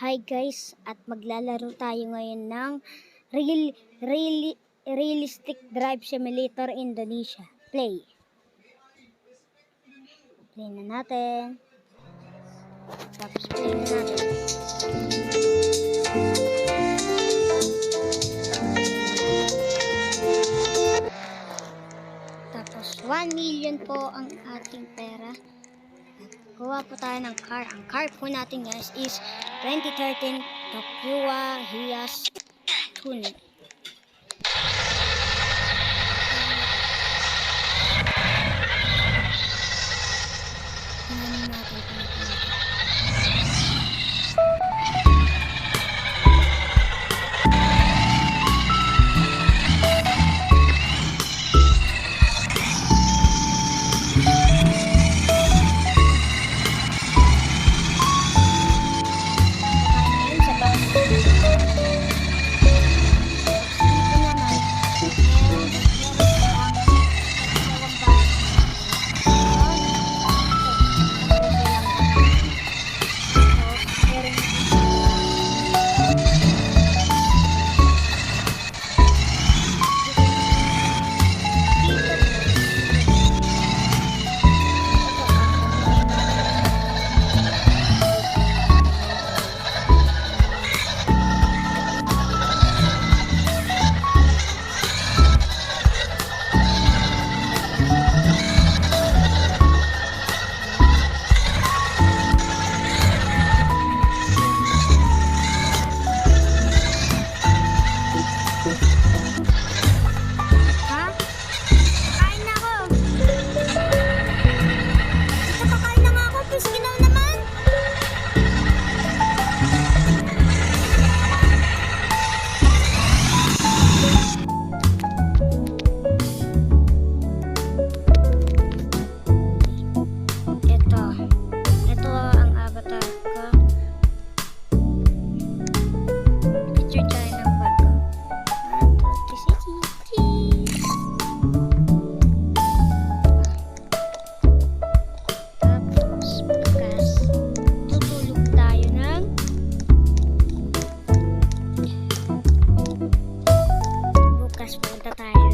Hi guys, at maglalaro tayo ngayon ng real, real, Realistic Drive Simulator Indonesia. Play. Play na natin. Tapos play na natin. Tapos 1 million po ang ating pera. Kuha po tayo ng car. Ang car po natin guys is 2013 Tokyo Hias Tuning.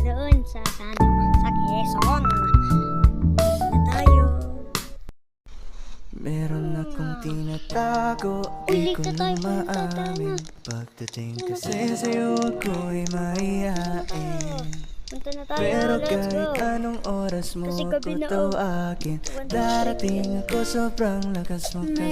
Doon sa San sa Quezon. Na tayo. Meron akong tinatago, di ko na maamin Pagdating kasi sa'yo ako'y mahihain Punta na tayo. Pero Let's kahit anong oras mo ko to oh. akin Darating ako sobrang lakas mo kasi